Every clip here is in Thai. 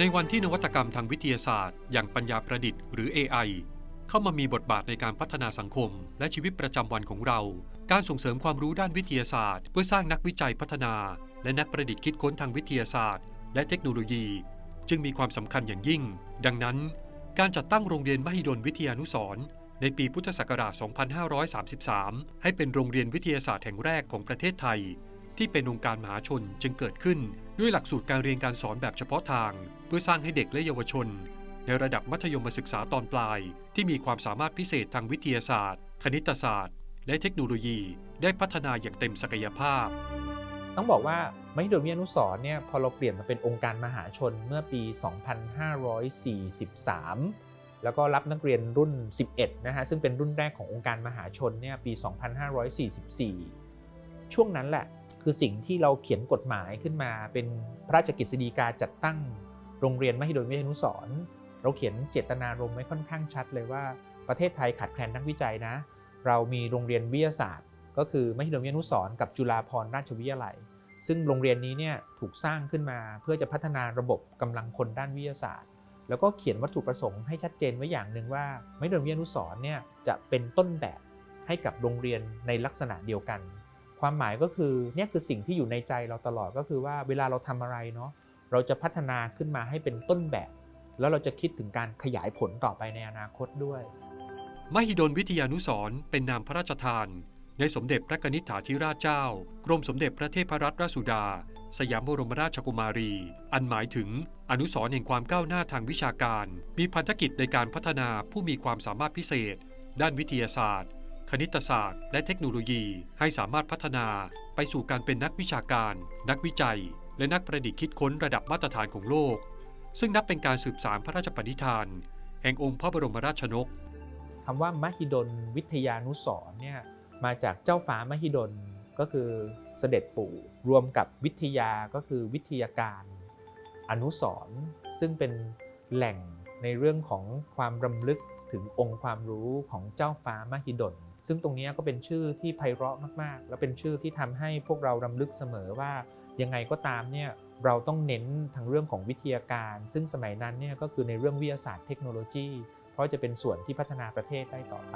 ในวันที่นวัตกรรมทางวิทยาศาสตร์ อย่างปัญญาประดิษฐ์หรือ AI เข้ามามีบทบาทในการพัฒนาสังคม และชีวิตประจำวันของเรา การส่งเสริมความรู้ด้านวิทยาศาสตร์ เพื่อสร้างนักวิจัยพัฒนา และนักประดิษฐ์คิดค้นทางวิทยาศาสตร์ และเทคโนโลยี จึงมีความสำคัญอย่างยิ่ง ดังนั้น การจัดตั้งโรงเรียนมหิดลวิทยานุสรณ์ในปีพุทธศักราช 2533 ให้เป็นโรงเรียนวิทยาศาสตร์แห่งแรกของประเทศไทย ที่เป็นองค์การมหาชนจึงเกิดขึ้นด้วยหลักสูตรการเรียนการสอนแบบเฉพาะทาง เพื่อสร้างให้เด็กและเยาวชน ในระดับมัธยมศึกษาตอนปลาย ที่มีความสามารถพิเศษทางวิทยาศาสตร์ คณิตศาสตร์ และเทคโนโลยีได้พัฒนาอย่างเต็มศักยภาพ ต้องบอกว่ามหิดลวิทยานุสรเนี่ยพอเราเปลี่ยนมาเป็นองค์การมหาชนเมื่อปี 2543แล้วก็รับนักเรียนรุ่น 11 นะฮะ ซึ่งเป็นรุ่นแรกขององค์การมหาชนเนี่ยปี 2544 ช่วงนั้นแหละ คือสิ่งที่เราเขียนกฎหมายขึ้นมา เป็นพระราชกฤษฎีกาจัดตั้งโรงเรียนมหิดลวิทยานุสรเราเขียนเจตนารมณ์ไว้ค่อนข้างชัดเลยว่า ประเทศไทยขาดแคลนนักวิจัยนะ เรามีโรงเรียนวิทยาศาสตร์ ก็คือมหิดลวิทยานุสรกับจุฬาภรณราชวิทยาลัย ซึ่งโรงเรียนนี้เนี่ยถูกสร้างขึ้นมาเพื่อจะพัฒนาระบบกำลังคนด้านวิทยาศาสตร์ แล้วก็เขียนวัตถุประสงค์ให้ชัดเจนไว้อย่างหนึ่งว่ามหิดลวิทยานุสรเนี่ยจะเป็นต้นแบบให้กับโรงเรียนในลักษณะเดียวกัน ความหมายก็คือเนี่ยคือสิ่งที่อยู่ในใจเราตลอดก็คือว่าเวลาเราทำอะไรเนาะเราจะพัฒนาขึ้นมาให้เป็นต้นแบบ แล้วเราจะคิดถึงการขยายผลต่อไปในอนาคตด้วย มหิดลวิทยานุสรเป็นนามพระราชทาน ในสมเด็จพระนิษฐาธิราชเจ้า กรมสมเด็จพระเทพรัตนราชสุดา สยามบรมราชกุมารี อันหมายถึงอนุสรแห่งความก้าวหน้าทางวิชาการ มีพันธกิจในการพัฒนาผู้มีความสามารถพิเศษ ด้านวิทยาศาสตร์ คณิตศาสตร์ และเทคโนโลยีให้สามารถพัฒนาไปสู่การเป็นนักวิชาการ นักวิจัย และนักประดิษฐ์คิดค้นระดับมาตรฐานของโลก ซึ่งนับเป็นการสืบสานพระราชปณิธาน แห่งองค์พระบรมราชนกคำว่ามหิดลวิทยานุสร์เนี่ยมาจากเจ้าฟ้ามหิดลก็คือเสด็จปู่รวมกับวิทยาก็คือวิทยาการ อนุสร์ซึ่งเป็นแหล่งในเรื่องของความรำลึกถึงองค์ความรู้ของเจ้าฟ้ามหิดล ซึ่งตรงนี้ก็เป็นชื่อที่ไพเราะมากๆ และเป็นชื่อที่ทำให้พวกเรารำลึกเสมอว่ายังไงก็ตามเนี่ยเราต้องเน้นทางเรื่องของวิทยาการ ซึ่งสมัยนั้นเนี่ยก็คือในเรื่องวิทยาศาสตร์เทคโนโลยี เพราะจะเป็นส่วนที่พัฒนาประเทศได้ต่อไป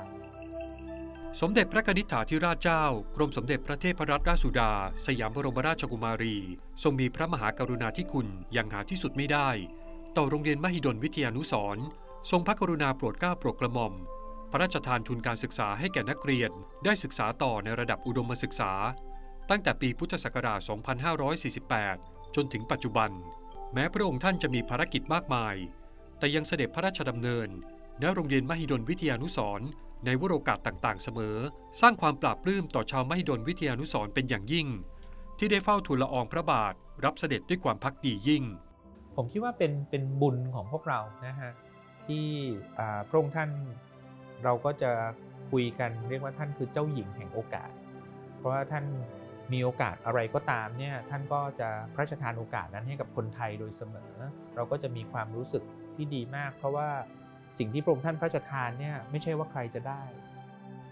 สมเด็จพระนิษฐาธิราชเจ้า กรมสมเด็จพระเทพรัตนราชสุดา สยามบรมราชกุมารี ทรงมีพระมหากรุณาธิคุณอย่างหาที่สุดไม่ได้ ต่อโรงเรียนมหิดลวิทยานุสรณ์ทรงพระกรุณาโปรดเกล้าโปรดกระหม่อม พระราชทานทุนการศึกษาให้แก่นักเรียนได้ศึกษาต่อในระดับอุดมศึกษา ตั้งแต่ปีพุทธศักราช 2548 จนถึงปัจจุบัน แม้พระองค์ท่านจะมีภารกิจมากมาย แต่ยังเสด็จพระราชดำเนินณโรงเรียนมหิดลวิทยานุสรณ์ในวโรกาสต่างๆ เสมอ สร้างความปราบปลื้มต่อชาวมหิดลวิทยานุสรณ์เป็นอย่างยิ่ง ที่ได้เฝ้าทูลละอองพระบาท รับเสด็จด้วยความพักดียิ่ง ผมคิดว่าเป็นเป็นบุญของพวกเรานะฮะที่อ่าพระองค์ท่าน เราก็จะคุยกันเรียกว่าท่านคือเจ้าหญิงแห่งโอกาส เพราะว่าท่านมีโอกาสอะไรก็ตามเนี่ยท่านก็จะพระราชทานโอกาสนั้นให้กับคนไทยโดยเสมอ เราก็จะมีความรู้สึกที่ดีมาก เพราะว่าสิ่งที่พระองค์ท่านพระราชทานเนี่ยไม่ใช่ว่าใครจะได้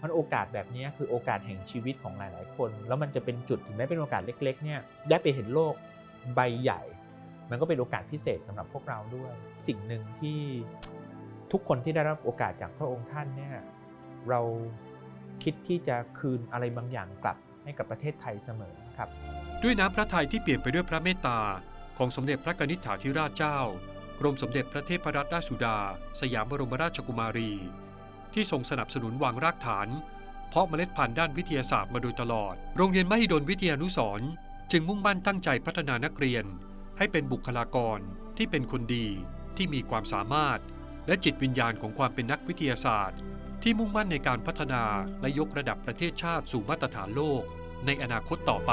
มันโอกาสแบบนี้คือโอกาสแห่งชีวิตของหลาย ๆ คน แล้วมันจะเป็นจุดถึงแม้เป็นโอกาสเล็ก ๆ เนี่ยได้ไปเห็นโลกใบใหญ่ มันก็เป็นโอกาสพิเศษสำหรับพวกเราด้วย สิ่งหนึ่งที่ ทุกคนที่ได้รับโอกาสจากพระองค์ท่านเนี่ยเราคิดที่จะคืนอะไรบางอย่างกลับให้กับประเทศไทยเสมอครับ ด้วยน้ำพระทัยที่เปลี่ยนไปด้วยพระเมตตา ของสมเด็จพระนิษฐาธิราชเจ้ากรมสมเด็จพระเทพรัตนราชสุดา สยามบรมราชกุมารี ที่ทรงสนับสนุนวางรากฐาน เพราะเมล็ดพันธุ์ด้านวิทยาศาสตร์มาโดยตลอด โรงเรียนมหิดลวิทยานุสรณ์จึงมุ่งมั่นตั้งใจพัฒนานักเรียน ให้เป็นบุคลากรที่เป็นคนดีที่มีความสามารถ และจิตวิญญาณของความเป็นนักวิทยาศาสตร์ ที่มุ่งมั่นในการพัฒนาและยกระดับประเทศชาติสู่มาตรฐานโลก ในอนาคตต่อไป